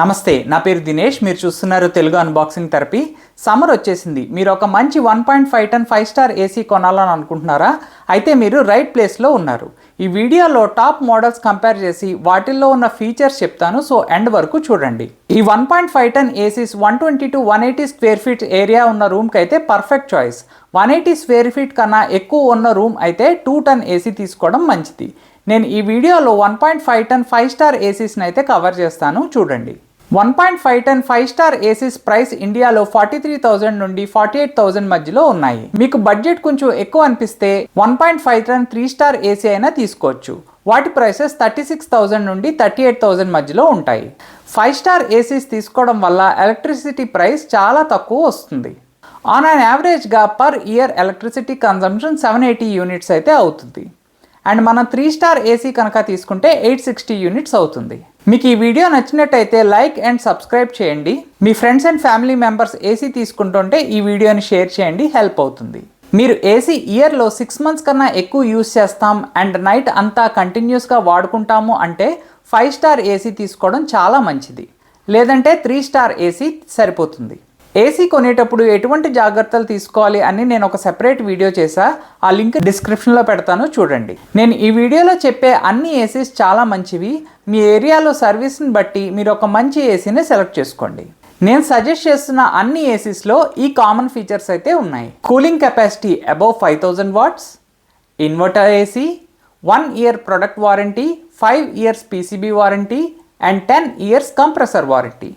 నమస్తే నా పేరు దినేష్ మీరు చూస్తున్నారు తెలుగు అన్బాక్సింగ్ థెరపీ సమ్మర్ వచ్చేసింది. మీరు ఒక మంచి one point five ton five star AC కొనాలని అనుకుంటున్నారా? అయితే మీరు రైట్ ప్లేస్లో ఉన్నారు. ఈ వీడియోలో టాప్ మోడల్స్ కంపేర్ చేసి వాటిల్లో ఉన్న ఫీచర్స్ చెప్తాను. సో ఎండ్ వరకు చూడండి. ఈ one point five ton ACs one twenty to one eighty square feet area ఉన్న రూమ్కి అయితే perfect choice one eighty square feet కన్నా ఎక్కువ ఉన్న రూమ్ అయితే టూ టన్ ఏసీ తీసుకోవడం మంచిది. నేను ఈ వీడియోలో one point five ton five star ఏసీస్ని అయితే కవర్ చేస్తాను. చూడండి. One point five ton five star ACs price ఇండియాలో ఫార్టీ త్రీ థౌసండ్ నుండి ఫార్టీ ఎయిట్ థౌసండ్ మధ్యలో ఉన్నాయి. మీకు బడ్జెట్ కొంచెం ఎక్కువ అనిపిస్తే one point five ton three star AC అయినా తీసుకోవచ్చు. వాటి ప్రైసెస్ థర్టీ సిక్స్ థౌసండ్ నుండి థర్టీ ఎయిట్ థౌజండ్ మధ్యలో ఉంటాయి. ఫైవ్ స్టార్ ఏసీస్ తీసుకోవడం వల్ల ఎలక్ట్రిసిటీ ప్రైస్ చాలా తక్కువ వస్తుంది. ఆన్ అన్ యావరేజ్గా per year electricity consumption seven eighty units అయితే అవుతుంది. అండ్ మనం త్రీ స్టార్ ఏసీ కనుక తీసుకుంటే ఎయిట్ సిక్స్టీ యూనిట్స్ అవుతుంది. మీకు ఈ వీడియో నచ్చినట్టయితే లైక్ అండ్ సబ్స్క్రైబ్ చేయండి. మీ friends and family members AC తీసుకుంటుంటే ఈ వీడియోని షేర్ చేయండి. హెల్ప్ అవుతుంది. మీరు ఏసీ ఇయర్లో సిక్స్ మంత్స్ కన్నా ఎక్కువ యూస్ చేస్తాం అండ్ నైట్ అంతా కంటిన్యూస్గా వాడుకుంటాము అంటే ఫైవ్ స్టార్ ఏసీ తీసుకోవడం చాలా మంచిది. లేదంటే త్రీ స్టార్ ఏసీ సరిపోతుంది. ఏసీ కొనేటప్పుడు ఎటువంటి జాగ్రత్తలు తీసుకోవాలి అని నేను ఒక సెపరేట్ వీడియో చేశా. ఆ లింక్ డిస్క్రిప్షన్లో పెడతాను చూడండి. నేను ఈ వీడియోలో చెప్పే అన్ని ఏసీస్ చాలా మంచివి. మీ ఏరియాలో సర్వీస్ని బట్టి మీరు ఒక మంచి ఏసీని సెలెక్ట్ చేసుకోండి. నేను సజెస్ట్ చేస్తున్న అన్ని ఏసీస్లో ఈ కామన్ ఫీచర్స్ అయితే ఉన్నాయి. Cooling capacity above five thousand watts inverter AC one year product warranty five years PCB warranty and ten years compressor warranty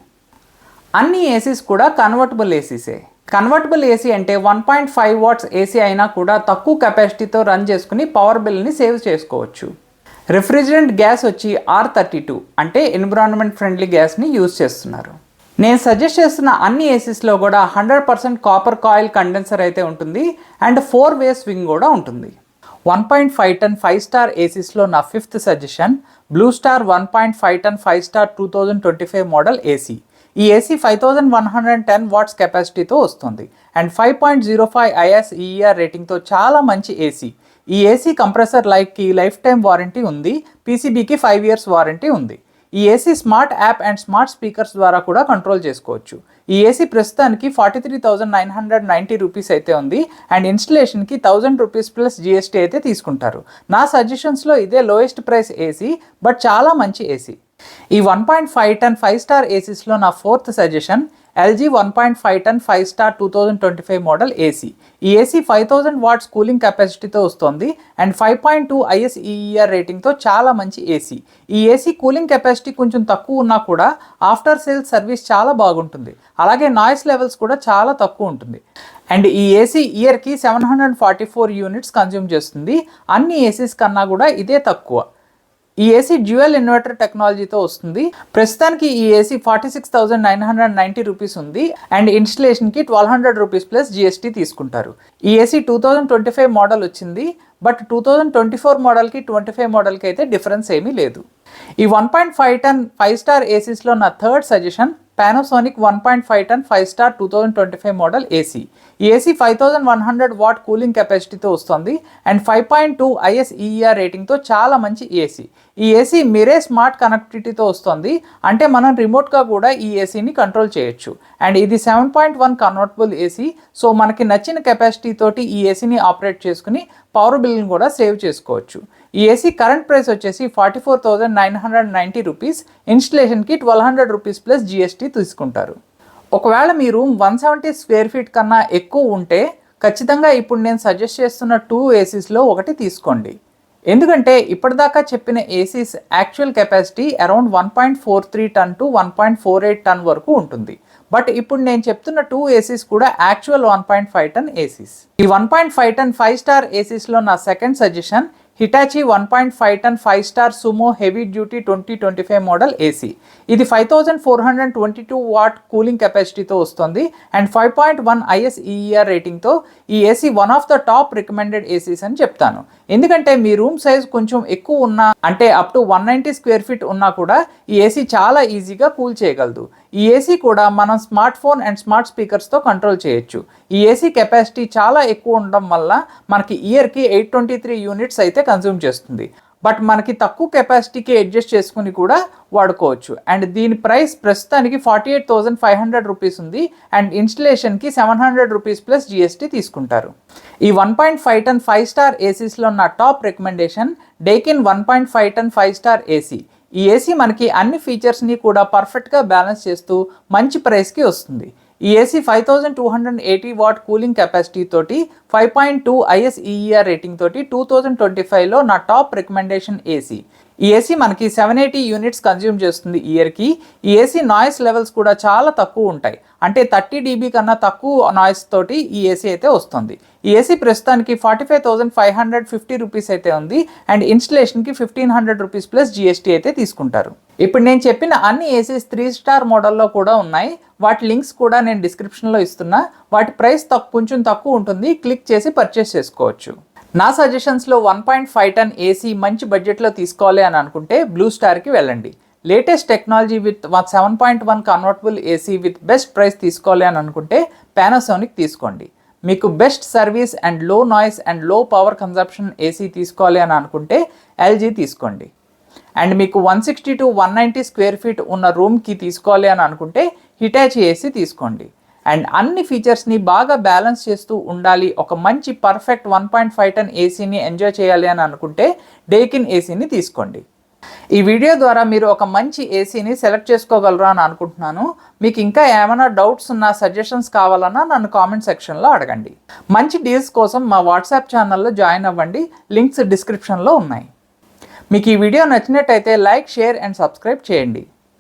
అన్ని ఏసీస్ కూడా కన్వర్టబుల్ ఏసీసే కన్వర్టబుల్ ఏసీ అంటే one point five watts AC అయినా కూడా తక్కువ కెపాసిటీతో రన్ చేసుకుని power బిల్ని సేవ్ చేసుకోవచ్చు. రిఫ్రిజిరెంట్ గ్యాస్ వచ్చి ఆర్ థర్టీ టూ అంటే ఎన్విరాన్మెంట్ ఫ్రెండ్లీ గ్యాస్ని యూజ్ చేస్తున్నారు. నేను సజెస్ట్ చేస్తున్న అన్ని ఏసీస్లో కూడా hundred percent copper coil condenser అయితే ఉంటుంది అండ్ ఫోర్ వే స్వింగ్ కూడా ఉంటుంది. One point five ton five star ఏసీస్లో నా fifth suggestion Blue Star one point five ton five star two thousand twenty five model AC ఈ AC five thousand one hundred ten watts కెపాసిటీతో వస్తుంది. And five point zero five ISEER రేటింగ్తో చాలా మంచి AC ఈ AC compressor లైఫ్కి life time warranty ఉంది. పీసీబీకి five years warranty ఉంది. ఈ AC smart app and smart speakers ద్వారా కూడా కంట్రోల్ చేసుకోవచ్చు. ఈ ఏసీ ప్రస్తుతానికి forty three thousand nine hundred ninety rupees అయితే ఉంది. అండ్ ఇన్స్టలేషన్కి థౌజండ్ రూపీస్ ప్లస్ జిఎస్టీ అయితే తీసుకుంటారు. నా సజెషన్స్లో ఇదే లోయెస్ట్ ప్రైస్ ఏసీ బట్ చాలా మంచి ఏసీ ఈ one point five ton five star ఏసీస్లో నా fourth suggestion LG one point five ton five star two thousand twenty five model AC ఈ AC five thousand watts cooling కెపాసిటీతో వస్తుంది and five point two ISEER రేటింగ్తో చాలా మంచి AC ఈ AC cooling capacity కొంచెం తక్కువ ఉన్నా కూడా ఆఫ్టర్ సేల్స్ సర్వీస్ చాలా బాగుంటుంది. అలాగే నాయిస్ లెవెల్స్ కూడా చాలా తక్కువ ఉంటుంది. అండ్ ఈ ఏసీ ఇయర్కి seven hundred forty four units consume చేస్తుంది. అన్ని ఏసీస్ కన్నా కూడా ఇదే తక్కువ. ఈ ఏసీ డ్యూయల్ ఇన్వర్టర్ టెక్నాలజీతో వస్తుంది. ప్రస్తుతానికి ఈ AC forty six thousand nine hundred ninety rupees ఉంది. And ఇన్స్టలేషన్కి twelve hundred rupees plus GST తీసుకుంటారు. ఈ AC two thousand twenty five model వచ్చింది. But two thousand twenty four మోడల్కి twenty five మోడల్కి అయితే డిఫరెన్స్ ఏమీ లేదు. ఈ one point five ton five star ఏసీస్లో నా third suggestion Panasonic one point five ton five star two thousand twenty five model AC AC five thousand one hundred watt cooling కెపాసిటీతో వస్తుంది and five point two ISEER రేటింగ్తో చాలా మంచి AC ఈ AC మీరే smart కనెక్టివిటీతో వస్తుంది. అంటే మనం రిమోట్గా కూడా ఈ ఏసీని కంట్రోల్ చేయొచ్చు. అండ్ ఇది seven point one convertible AC so మనకి నచ్చిన కెపాసిటీ తోటి ఈ ఏసీని ఆపరేట్ చేసుకుని పవర్ బిల్ని కూడా సేవ్ చేసుకోవచ్చు. ఈ ఏసీ కరెంట్ ప్రైస్ వచ్చేసి forty four thousand nine hundred ninety rupees ఇన్స్టలేషన్కి twelve hundred rupees plus GST తీసుకుంటారు. ఒకవేళ మీ room one seventy square feet కన్నా ఎక్కువ ఉంటే ఖచ్చితంగా ఇప్పుడు నేను సజెస్ట్ చేస్తున్న టూ ఏసీస్లో ఒకటి తీసుకోండి. ఎందుకంటే ఇప్పటిదాకా చెప్పిన ACs actual capacity around one point four three ton to one point four eight ton వరకు ఉంటుంది. బట్ ఇప్పుడు నేను చెప్తున్న టూ ఏసీస్ కూడా actual one point five ton ACs ఈ one point five ton five star ఏసీస్లో నా second suggestion Hitachi one point five ton five star Sumo heavy duty twenty twenty five model AC ఇది five thousand four hundred twenty two watt cooling కెపాసిటీతో వస్తుంది and five point one ISEER రేటింగ్తో ఈ AC one of the top recommended ACs అని చెప్తాను. ఎందుకంటే మీ room size కొంచెం ఎక్కువ ఉన్నా అంటే up to one ninety square feet ఉన్నా కూడా ఈ ఏసీ చాలా ఈజీగా కూల్ చేయగలదు. ఈ ఏసీ కూడా మనం స్మార్ట్ ఫోన్ అండ్ స్మార్ట్ స్పీకర్స్తో కంట్రోల్ చేయొచ్చు. ఈ ఏసీ కెపాసిటీ చాలా ఎక్కువ ఉండడం వల్ల మనకి ఇయర్కి ఎయిట్ ట్వంటీ త్రీ యూనిట్స్ అయితే కన్జ్యూమ్ చేస్తుంది. బట్ మనకి తక్కువ కెపాసిటీకి అడ్జస్ట్ చేసుకుని కూడా వాడుకోవచ్చు. అండ్ దీని ప్రైస్ ప్రస్తుతానికి forty eight thousand five hundred rupees ఉంది and ఇన్స్టలేషన్కి seven hundred rupees plus GST తీసుకుంటారు. ఈ one point five ton five star ఏసీస్లో నా top recommendation Daikin one point five ton five star AC ఈ ఏసీ మనకి అన్ని ఫీచర్స్ని కూడా పర్ఫెక్ట్గా బ్యాలెన్స్ చేస్తూ మంచి ప్రైస్కి వస్తుంది. ఈ AC five thousand two hundred eighty watt cooling capacity తోటి five point two ISEER rating తోటి టూ థౌజండ్ ట్వంటీ ఫైవ్లో నా టాప్ రికమెండేషన్ ఏసీ ఈ ఏసీ మనకి సెవెన్ ఎయిటీ యూనిట్స్ కన్జ్యూమ్ చేస్తుంది ఇయర్కి ఈ ఏసీ నాయిస్ లెవెల్స్ కూడా చాలా తక్కువ ఉంటాయి. అంటే థర్టీ డీబీ కన్నా తక్కువ నాయిస్ తోటి ఈ ఏసీ అయితే వస్తుంది. ఈ ఏసీ ప్రస్తుతానికి forty five thousand five hundred fifty rupees అయితే ఉంది. And ఇన్స్టలేషన్కి fifteen hundred rupees plus GST అయితే తీసుకుంటారు. ఇప్పుడు నేను చెప్పిన అన్ని ఏసీస్ త్రీ స్టార్ మోడల్లో కూడా ఉన్నాయి. వాటి లింక్స్ కూడా నేను డిస్క్రిప్షన్లో ఇస్తున్నా. వాటి ప్రైస్ తక్కువ కొంచెం తక్కువ ఉంటుంది. క్లిక్ చేసి పర్చేస్ చేసుకోవచ్చు. నా సజెషన్స్లో one point five ton AC మంచి బడ్జెట్లో తీసుకోవాలి అని అనుకుంటే బ్లూ స్టార్కి వెళ్ళండి. Latest technology with seven point one convertible AC with best price తీసుకోవాలి అని అనుకుంటే పానాసోనిక్ తీసుకోండి. మీకు best service and low noise and low power consumption AC తీసుకోవాలి అని అనుకుంటే ఎల్జీ తీసుకోండి. అండ్ మీకు one sixty to one ninety square feet ఉన్న రూమ్కి తీసుకోవాలి అని అనుకుంటే హిటాచి ఏసీ తీసుకోండి. అండ్ అన్ని ఫీచర్స్ని బాగా బ్యాలెన్స్ చేస్తూ ఉండాలి. ఒక మంచి perfect one point five ton ఏసీని enjoy చేయాలి అని అనుకుంటే డేకిన్ ఏసీని తీసుకోండి. ఈ వీడియో ద్వారా మీరు ఒక మంచి ఏసీని సెలెక్ట్ చేసుకోగలరా అని అనుకుంటున్నాను. మీకు ఇంకా ఏమైనా డౌట్స్ ఉన్న సజెషన్స్ కావాలన్నా నన్ను కామెంట్ సెక్షన్లో అడగండి. మంచి డీల్స్ కోసం మా వాట్సాప్ ఛానల్లో జాయిన్ అవ్వండి. లింక్స్ డిస్క్రిప్షన్లో ఉన్నాయి. మీకు ఈ వీడియో నచ్చినట్టయితే లైక్ షేర్ అండ్ సబ్స్క్రైబ్ చేయండి.